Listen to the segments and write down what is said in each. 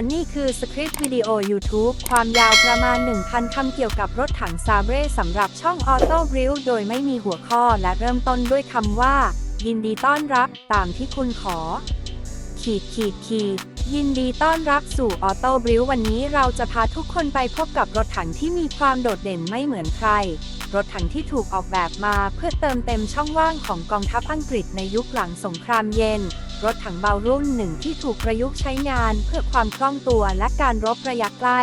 อนนี่คือสคริปต์วิดีโอ YouTube ความยาวประมาณ 1,000 คำเกี่ยวกับรถถังซาเบรสำหรับช่องออโต้ริวโดยไม่มีหัวข้อและเริ่มต้นด้วยคำว่า ยินดีต้อนรับตามที่คุณขอ ขีดขีดขีดยินดีต้อนรับสู่ออโต้บริววันนี้เราจะพาทุกคนไปพบกับรถถังที่มีความโดดเด่นไม่เหมือนใคร รถถังที่ถูกออกแบบมาเพื่อเติมเต็มช่องว่างของกองทัพอังกฤษในยุคหลังสงครามเย็น รถถังเบารุ่นหนึ่งที่ถูกประยุกต์ใช้งานเพื่อความคล่องตัวและการรบระยะใกล้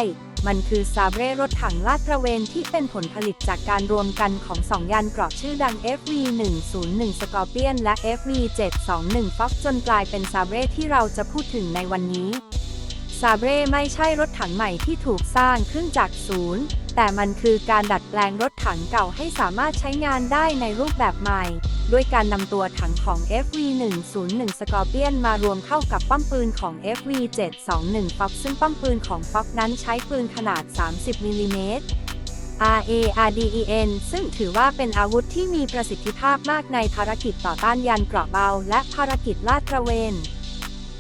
มันคือซาเบรรถถังลาดตระเวนที่เป็นผลผลิตจากการรวมกันของสองยานเกราะชื่อดัง FV101 Scorpion และ FV721 Fox จนกลายเป็นซาเบรที่เราจะพูดถึงในวันนี้ ซาเบรไม่ใช่รถถังใหม่ที่ถูกสร้างขึ้นจากศูนย์ แต่มันคือการดัดแปลงรถถังเก่าให้สามารถใช้งานได้ในรูปแบบใหม่ ด้วยการนำตัวถังของ FV101 Scorpion มารวมเข้ากับป้อมปืนของ FV721 Fox ซึ่งป้อมปืนของ Fox นั้นใช้ปืนขนาด 30มิลลิเมตร RARDEN ซึ่งถือว่าเป็นอาวุธที่มีประสิทธิภาพมากในภารกิจต่อต้านยานเกราะเบา และภารกิจลาดตระเวน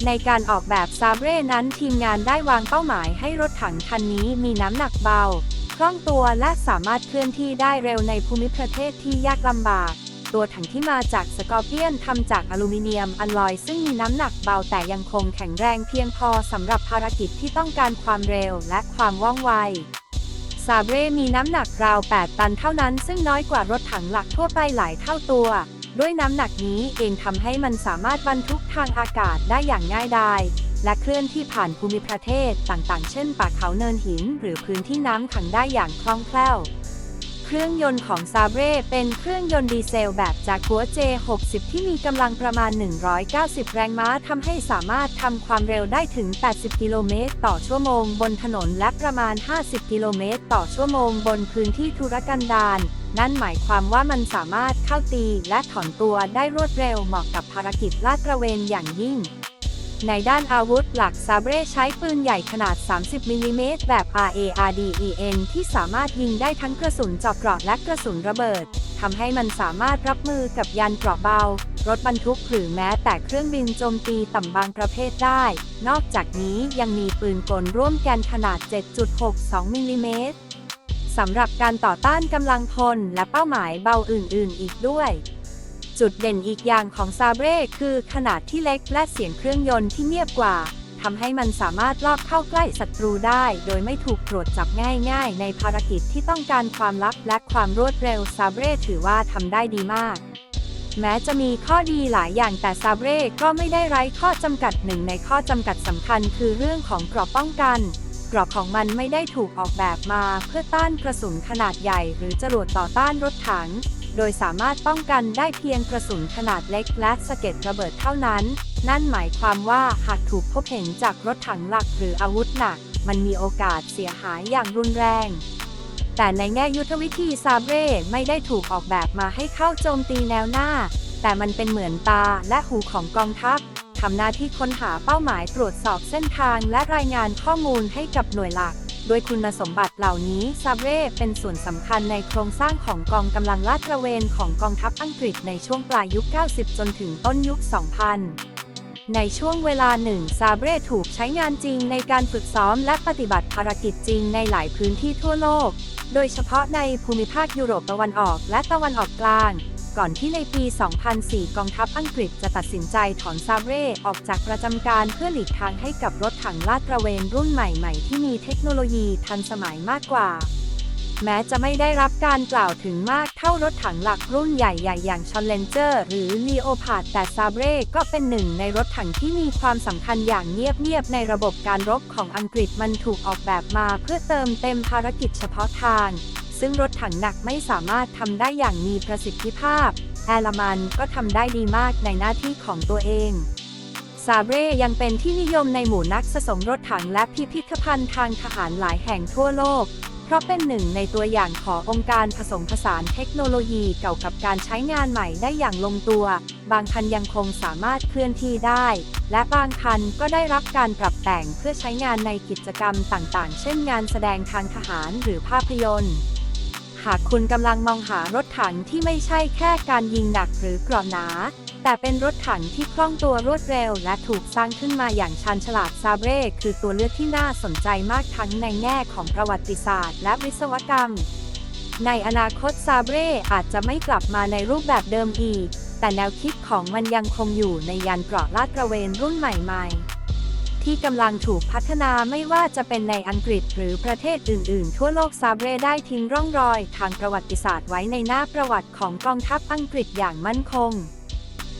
ในการออกแบบซาเบรนั้นทีมงานได้วางเป้าหมายให้รถถังคันนี้มีน้ำหนักเบา คล่องตัวและสามารถเคลื่อนที่ได้เร็วในภูมิประเทศที่ยากลำบาก ตัวถังที่มาจากสกอร์เปียนทำจากอลูมิเนียมอลลอยซึ่งมีน้ำหนักเบาแต่ยังคงแข็งแรงเพียงพอสำหรับภารกิจที่ต้องการความเร็วและความว่องไวซาเบรมีน้ำหนักราว 8 ตันเท่านั้นซึ่งน้อยกว่ารถถังหลักทั่วไปหลายเท่าตัว ด้วยน้ำหนักนี้เองทำให้มันสามารถบรรทุกทางอากาศได้อย่างง่ายดาย และเคลื่อนที่ผ่านภูมิประเทศต่างๆ เช่นป่าเขาเนินหิน หรือพื้นที่น้ำขังได้อย่างคล่องแคล่ว เครื่องยนต์ของซาเบรเป็นเครื่องยนต์ดีเซลแบบจากกัว J60 ที่มีกำลังประมาณ 190 แรงม้าทำให้สามารถทำความเร็วได้ถึง 80 กิโลเมตรต่อชั่วโมงบนถนนและประมาณ 50 กิโลเมตรต่อชั่วโมงบนพื้นที่ทุรกันดารนั่นหมายความว่ามันสามารถเข้าตีและถอนตัวได้รวดเร็วเหมาะกับภารกิจลาดตระเวนอย่างยิ่ง ในด้านอาวุธหลักซาเบรใช้ปืนใหญ่ขนาด 30มิลลิเมตรแบบ RARDEN ที่สามารถยิงได้ทั้งกระสุนเจาะเกราะและกระสุนระเบิดทำให้มันสามารถรับมือกับยานเกราะเบา รถบรรทุกหรือแม้แต่เครื่องบินโจมตีต่ำบางประเภทได้ นอกจากนี้ยังมีปืนกลร่วมแกนขนาด 7.62มิลลิเมตร สำหรับการต่อต้านกำลังพลและเป้าหมายเบาอื่น ๆ อีกด้วย จุดเด่นอีกอย่างของซาเบรคือขนาดที่เล็กและเสียงเครื่องยนต์ที่เงียบกว่าทำให้มันสามารถลอบเข้าใกล้ศัตรูได้ โดยไม่ถูกตรวจจับง่ายๆ ในภารกิจที่ต้องการความลับและความรวดเร็วซาเบรถือว่าทำได้ดีมาก แม้จะมีข้อดีหลายอย่างแต่ซาเบรก็ไม่ได้ไร้ข้อจำกัดหนึ่งในข้อจำกัดสำคัญคือเรื่องของกรอบป้องกัน กรอบของมันไม่ได้ถูกออกแบบมาเพื่อต้านกระสุนขนาดใหญ่ หรือจรวดต่อต้านรถถัง โดยสามารถป้องกันได้เพียงกระสุนขนาดเล็กและสะเก็ดระเบิดเท่านั้น นั่นหมายความว่าหากถูกพบเห็นจากรถถังหลักหรืออาวุธหนัก มันมีโอกาสเสียหายอย่างรุนแรง แต่ในแง่ยุทธวิธีซาเบรไม่ได้ถูกออกแบบมาให้เข้าโจมตีแนวหน้า แต่มันเป็นเหมือนตาและหูของกองทัพ ทำหน้าที่ค้นหาเป้าหมายตรวจสอบเส้นทางและรายงานข้อมูลให้กับหน่วยหลัก โดยคุณสมบัติเหล่านี้ซาเบรเป็นส่วนสำคัญในโครงสร้างของกองกำลังลาดตระเวนของกองทัพอังกฤษในช่วงปลายยุค 90 จนถึงต้นยุค 2000ในช่วงเวลาหนึ่งซาเบรถูกใช้งานจริงในการฝึกซ้อมและปฏิบัติภารกิจจริงในหลายพื้นที่ทั่วโลก โดยเฉพาะในภูมิภาคยุโรปตะวันออกและตะวันออกกลาง ก่อนที่ในปี 2004 กองทัพอังกฤษจะตัดสินใจถอนซาเบรออกจากประจำการเพื่อหลีกทางให้กับรถถังลาดตระเวนรุ่นใหม่ๆ ที่มีเทคโนโลยีทันสมัยมากกว่า แม้จะไม่ได้รับการกล่าวถึงมากเท่ารถถังหลักรุ่นใหญ่ ๆ อย่าง Challenger หรือ Leopard แต่ซาเบรก็เป็นหนึ่งในรถถังที่มีความสำคัญอย่างเงียบ ๆ ในระบบการรบของอังกฤษมันถูกออกแบบมาเพื่อเติมเต็มภารกิจเฉพาะทาง ซึ่งรถถังหนักไม่สามารถทำได้อย่างมีประสิทธิภาพ แอลมันก็ทำได้ดีมากในหน้าที่ของตัวเอง ซาเบรยังเป็นที่นิยมในหมู่นักสะสมรถถังและพิพิธภัณฑ์ทางทหารหลายแห่งทั่วโลก เพราะเป็นหนึ่งในตัวอย่างขององค์การผสมผสานเทคโนโลยีเก่ากับการใช้งานใหม่ได้อย่างลงตัว บางคันยังคงสามารถเคลื่อนที่ได้ และบางคันก็ได้รับการปรับแต่งเพื่อใช้งานในกิจกรรมต่างๆ เช่นงานแสดงทางทหารหรือภาพยนตร์ากคุณกำลังมองหารถถังที่ไม่ใช่แค่การยิงหนักหรือกรอบหนา แต่เป็นรถถังที่คล่องตัวรวดเร็ว และถูกสร้างขึ้นมาอย่างชันฉลาดซาเบรคือตัวเลือกที่น่าสนใจมากทั้งในแง่ของประวัติศาสตร์ และวิศวกรรม ในอนาคตซาเบรอาจจะไม่กลับมาในรูปแบบเดิมอีก แต่แนวคิดของมันยังคงอยู่ในยานเกราะลาดตระเวนรุ่นใหม่ๆ ที่กำลังถูกพัฒนาไม่ว่าจะเป็นในอังกฤษหรือประเทศอื่น ๆ ทั่วโลกซาเบรได้ทิ้งร่องรอย ทางประวัติศาสตร์ไว้ในหน้าประวัติของกองทัพอังกฤษอย่างมั่นคง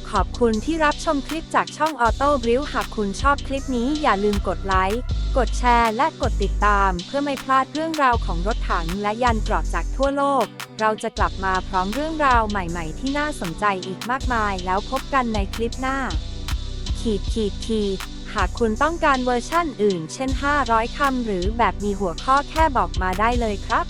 ขอบคุณที่รับชมคลิปจากช่องออโต้บริวหากคุณชอบคลิปนี้อย่าลืมกดไลค์ กดแชร์ และกดติดตาม เพื่อไม่พลาดเรื่องราวของรถถังและยันเกราะจากทั่วโลก เราจะกลับมาพร้อมเรื่องราวใหม่ ๆ ที่น่าสนใจอีกมากมาย แล้วพบกันในคลิปหน้า ขีดขีดขีด หากคุณต้องการเวอร์ชั่นอื่น เช่น 500 คำหรือแบบมีหัวข้อแค่บอกมาได้เลยครับ